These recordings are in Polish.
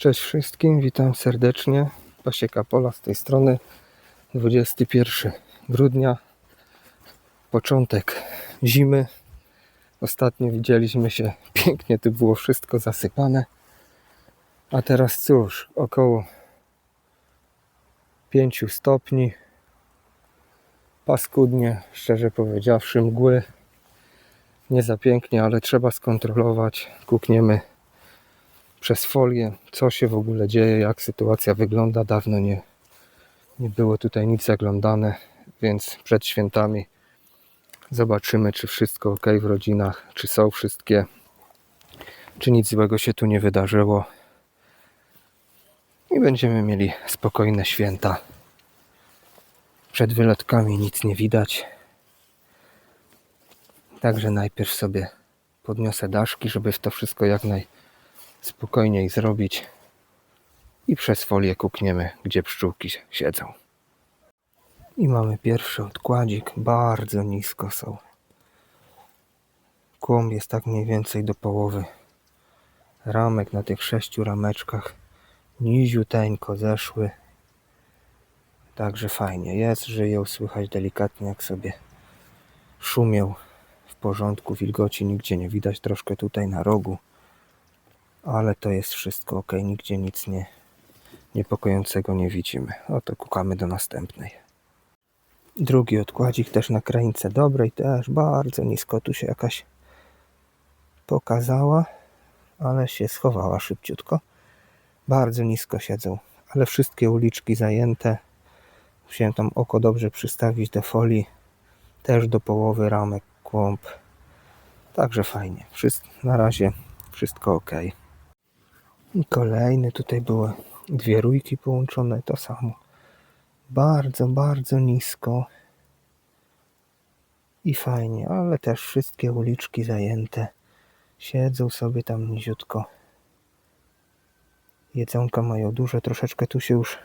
Cześć wszystkim, witam serdecznie. Pasieka Pola z tej strony. 21 grudnia, początek zimy. Ostatnio widzieliśmy się, pięknie tu było wszystko zasypane. A teraz cóż, około 5 stopni. Paskudnie, szczerze powiedziawszy, mgły. Nie za pięknie, ale trzeba skontrolować. Kukniemy przez folię, co się w ogóle dzieje, jak sytuacja wygląda. Dawno nie, nie było tutaj nic zaglądane, więc przed świętami zobaczymy, czy wszystko ok w rodzinach, czy są wszystkie, czy nic złego się tu nie wydarzyło. I będziemy mieli spokojne święta. Przed wylotkami nic nie widać. Także najpierw sobie podniosę daszki, żeby w to wszystko jak naj spokojniej zrobić i przez folię kukniemy, gdzie pszczółki siedzą. I mamy pierwszy odkładzik, bardzo nisko są. Kłąb jest tak mniej więcej do połowy ramek na tych sześciu rameczkach. Niziuteńko zeszły. Także fajnie jest, żyją, słychać delikatnie jak sobie szumią w porządku, wilgoci nigdzie nie widać, troszkę tutaj na rogu ale to jest wszystko ok, nigdzie nic nie niepokojącego nie widzimy. Oto kukamy do następnej. Drugi odkładzik też na krańce dobrej, też bardzo nisko tu się jakaś pokazała, ale się schowała szybciutko. Bardzo nisko siedzą, ale wszystkie uliczki zajęte. Musiałem tam oko dobrze przystawić do folii, też do połowy ramek, kłąb. Także fajnie. Wszystko, na razie wszystko ok. I kolejny, tutaj były dwie rójki połączone, to samo. Bardzo, bardzo nisko. I fajnie, ale też wszystkie uliczki zajęte. Siedzą sobie tam niziutko. Jedzonka mają duże, troszeczkę tu się już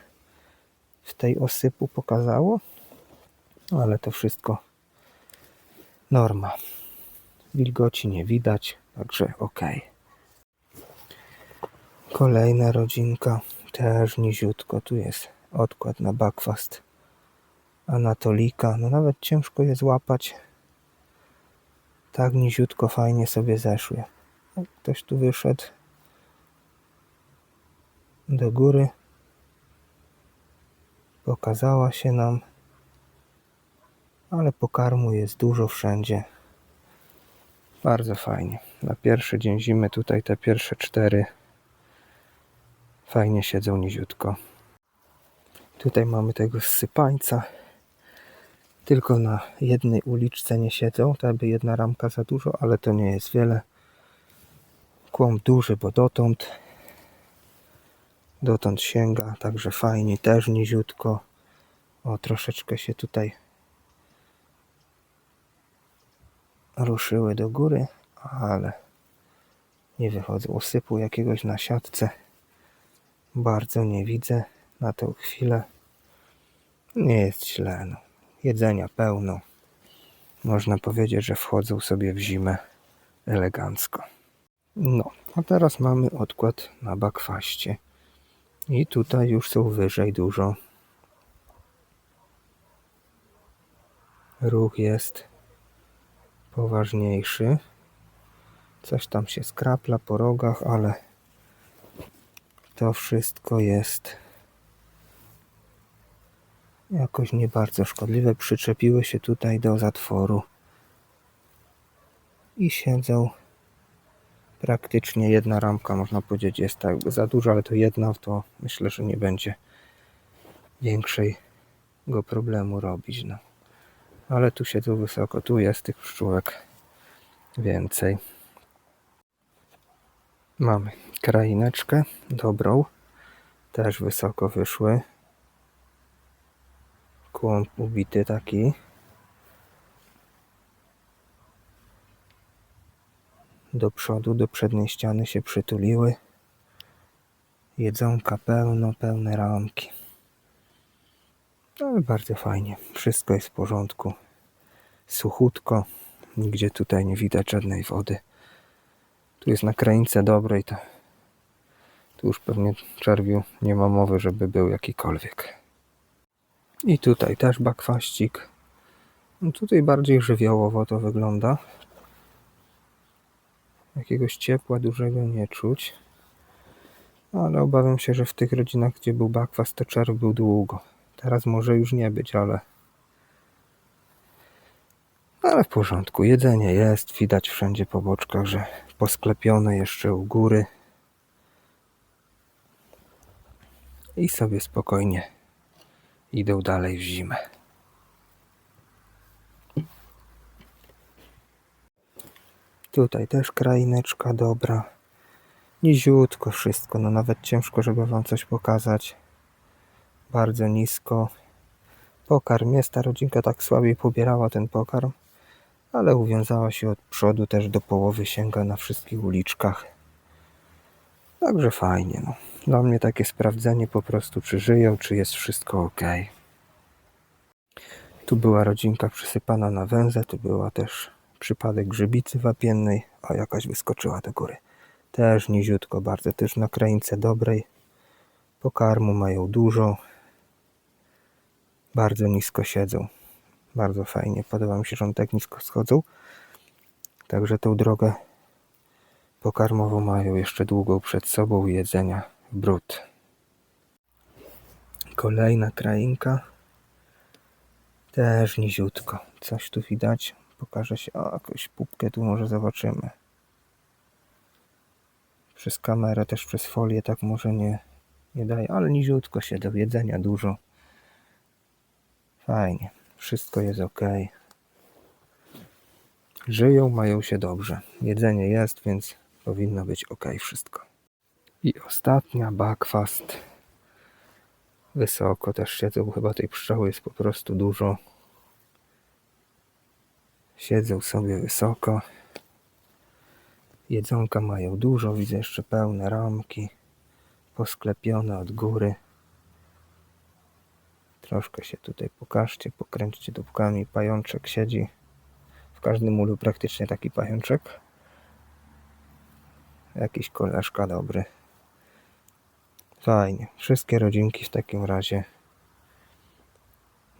w tej osypu pokazało, ale to wszystko norma. Wilgoci nie widać, także ok. Kolejna rodzinka, też niziutko. Tu jest odkład na bakwast Anatolika. No nawet ciężko je złapać. Tak niziutko, fajnie sobie zeszły. Ktoś tu wyszedł do góry. Pokazała się nam. Ale pokarmu jest dużo wszędzie. Bardzo fajnie. Na pierwszy dzień zimy tutaj te pierwsze cztery Fajnie siedzą niziutko. Tutaj mamy tego sypańca. Tylko na jednej uliczce nie siedzą. To by jedna ramka za dużo, ale to nie jest wiele. Kłąb duży, bo dotąd. Dotąd sięga, także fajnie, też niziutko. O, troszeczkę się tutaj ruszyły do góry, ale nie wychodzą. Osypu jakiegoś na siatce bardzo nie widzę na tę chwilę. Nie jest źle. No. Jedzenia pełno. Można powiedzieć, że wchodzą sobie w zimę elegancko. No, a teraz mamy odkład na bakwaście. I tutaj już są wyżej dużo. Ruch jest poważniejszy. Coś tam się skrapla po rogach, ale to wszystko jest jakoś nie bardzo szkodliwe. Przyczepiły się tutaj do zatworu i siedzą praktycznie jedna ramka, można powiedzieć, jest tak za dużo, ale to jedna, to myślę, że nie będzie większego problemu robić. No. Ale tu siedzą wysoko, tu jest tych pszczółek więcej. Mamy kraineczkę dobrą. Też wysoko wyszły. Kłąb ubity taki. Do przodu, do przedniej ściany się przytuliły. Jedzonka pełno, pełne ramki. Ale bardzo fajnie. Wszystko jest w porządku. Suchutko. Nigdzie tutaj nie widać żadnej wody. Tu jest na krańce dobrej, to Tu już pewnie czerwiu nie ma mowy, żeby był jakikolwiek. I tutaj też bakwaścik. No tutaj bardziej żywiołowo to wygląda. Jakiegoś ciepła dużego nie czuć. Ale obawiam się, że w tych rodzinach, gdzie był bakwas, to czerw był długo. Teraz może już nie być, ale. Ale w porządku. Jedzenie jest. Widać wszędzie po boczkach, że posklepione jeszcze u góry. I sobie spokojnie idą dalej w zimę. Tutaj też kraineczka dobra. Niziutko wszystko, no nawet ciężko, żeby wam coś pokazać. Bardzo nisko. Pokarm jest, ta rodzinka tak słabiej pobierała ten pokarm, ale uwiązała się od przodu też do połowy, sięga na wszystkich uliczkach. Także fajnie, no. Dla mnie takie sprawdzenie po prostu, czy żyją, czy jest wszystko ok. Tu była rodzinka przysypana na węzę, tu była też przypadek grzybicy wapiennej, a jakaś wyskoczyła do góry. Też niziutko bardzo, też na krańce dobrej. Pokarmu mają dużo. Bardzo nisko siedzą. Bardzo fajnie. Podoba mi się, że one tak nisko schodzą. Także tą drogę pokarmową mają jeszcze długą przed sobą jedzenia brud. Kolejna krainka. Też niziutko. Coś tu widać. Pokaże się. O, jakąś pupkę tu może zobaczymy. Przez kamerę, też przez folię tak może nie, nie daje, ale niziutko się do jedzenia dużo. Fajnie. Wszystko jest ok. Żyją, mają się dobrze. Jedzenie jest, więc powinno być ok wszystko. I ostatnia, bakwast. Wysoko też siedzą, chyba tej pszczoły jest po prostu dużo. Siedzą sobie wysoko. Jedzonka mają dużo, widzę jeszcze pełne ramki. Posklepione od góry. Troszkę się tutaj pokażcie, pokręćcie dupkami. Pajączek siedzi. W każdym ulu praktycznie taki pajączek. Jakiś koleżka dobry. Fajnie. Wszystkie rodzinki w takim razie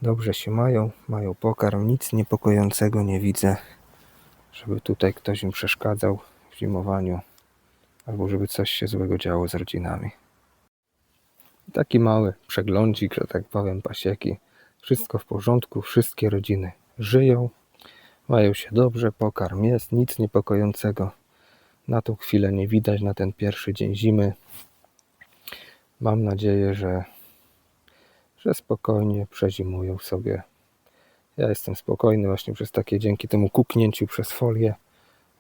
dobrze się mają, mają pokarm. Nic niepokojącego nie widzę, żeby tutaj ktoś im przeszkadzał w zimowaniu albo żeby coś się złego działo z rodzinami. Taki mały przeglądzik, że tak powiem, pasieki. Wszystko w porządku, wszystkie rodziny żyją, mają się dobrze, pokarm jest, nic niepokojącego na tą chwilę nie widać, na ten pierwszy dzień zimy. Mam nadzieję, że, że spokojnie przezimują sobie. Ja jestem spokojny właśnie przez takie, dzięki temu kuknięciu przez folię.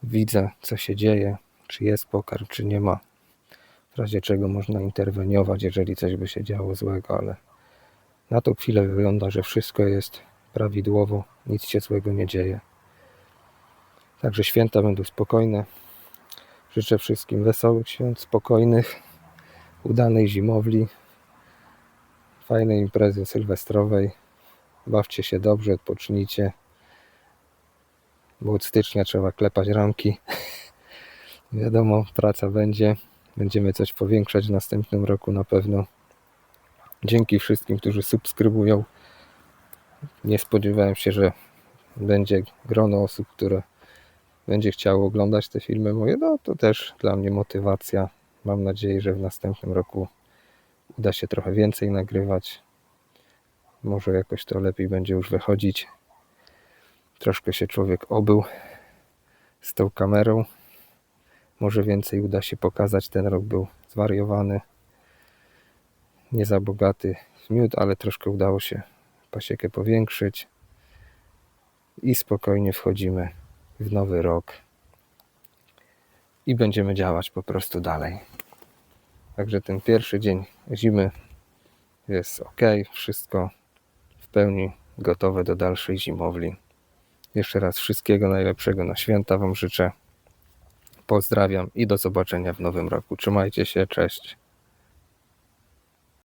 Widzę, co się dzieje, czy jest pokarm, czy nie ma. W razie czego można interweniować, jeżeli coś by się działo złego, ale na tą chwilę wygląda, że wszystko jest prawidłowo, nic się złego nie dzieje. Także święta będą spokojne. Życzę wszystkim wesołych świąt, spokojnych, udanej zimowli, fajnej imprezy sylwestrowej. Bawcie się dobrze, odpocznijcie. Bo od stycznia trzeba klepać ramki. Wiadomo, praca będzie. Będziemy coś powiększać w następnym roku na pewno. Dzięki wszystkim, którzy subskrybują. Nie spodziewałem się, że będzie grono osób, które będzie chciało oglądać te filmy moje. No to też dla mnie motywacja. Mam nadzieję, że w następnym roku uda się trochę więcej nagrywać. Może jakoś to lepiej będzie już wychodzić. Troszkę się człowiek obył z tą kamerą. Może więcej uda się pokazać. Ten rok był zwariowany. Nie za bogaty w miód, ale troszkę udało się pasiekę powiększyć. I spokojnie wchodzimy w nowy rok. I będziemy działać po prostu dalej. Także ten pierwszy dzień zimy jest ok. Wszystko w pełni gotowe do dalszej zimowli. Jeszcze raz wszystkiego najlepszego na święta Wam życzę. Pozdrawiam i do zobaczenia w nowym roku. Trzymajcie się, cześć.